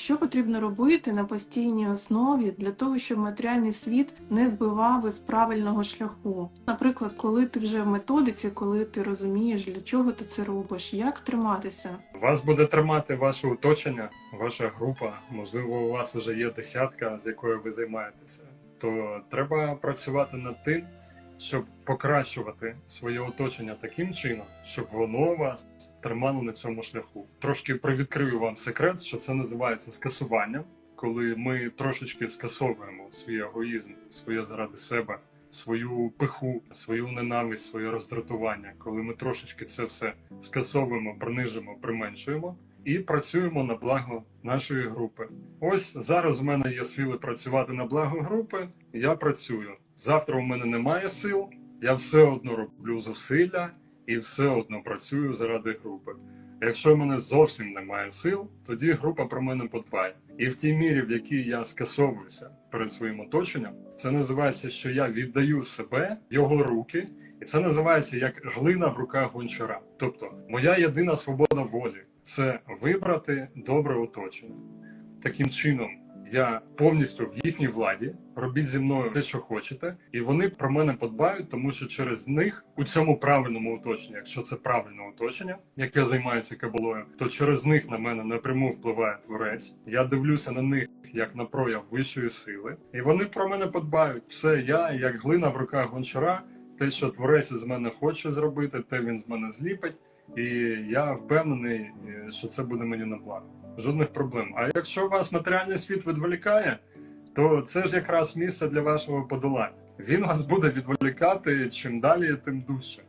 Що потрібно робити на постійній основі для того, щоб матеріальний світ не збивав із правильного шляху? Наприклад, коли ти вже в методиці, коли ти розумієш, для чого ти це робиш, як триматися? Вас буде тримати ваше оточення, ваша група. Можливо, у вас вже є десятка, з якою ви займаєтеся. То треба працювати над тим, щоб покращувати своє оточення таким чином, щоб воно вас тримало на цьому шляху. Трошки привідкрию вам секрет, що це називається скасуванням, коли ми трошечки скасовуємо свій егоїзм, своє заради себе. Свою пиху, свою ненависть, своє роздратування, коли ми трошечки це все скасовуємо, принижимо, применшуємо і працюємо на благо нашої групи. Ось зараз у мене є сили працювати на благо групи. Я працюю. Завтра у мене немає сил. Я все одно роблю зусилля і все одно працюю заради групи. Якщо в мене зовсім немає сил, тоді група про мене подбає. І в тій мірі, в якій я скасовуюся перед своїм оточенням, це називається, що я віддаю себе його руки, і це називається як глина в руках гончара. Тобто, моя єдина свобода волі це вибрати добре оточення. Таким чином, я повністю в їхній владі, робіть зі мною те, що хочете, і вони про мене подбають, тому що через них у цьому правильному оточенні, якщо це правильне оточення, яке займається кабалою, то через них на мене напряму впливає творець. Я дивлюся на них як на прояв вищої сили, і вони про мене подбають. Все, я як глина в руках гончара, те, що творець з мене хоче зробити, те він з мене зліпить. І я впевнений, е, що це буде мені на благо. Жодних проблем. А якщо вас матеріальний світ відволікає, то це ж якраз місце для вашого подолання. Він вас буде відволікати чим далі, тим дужче.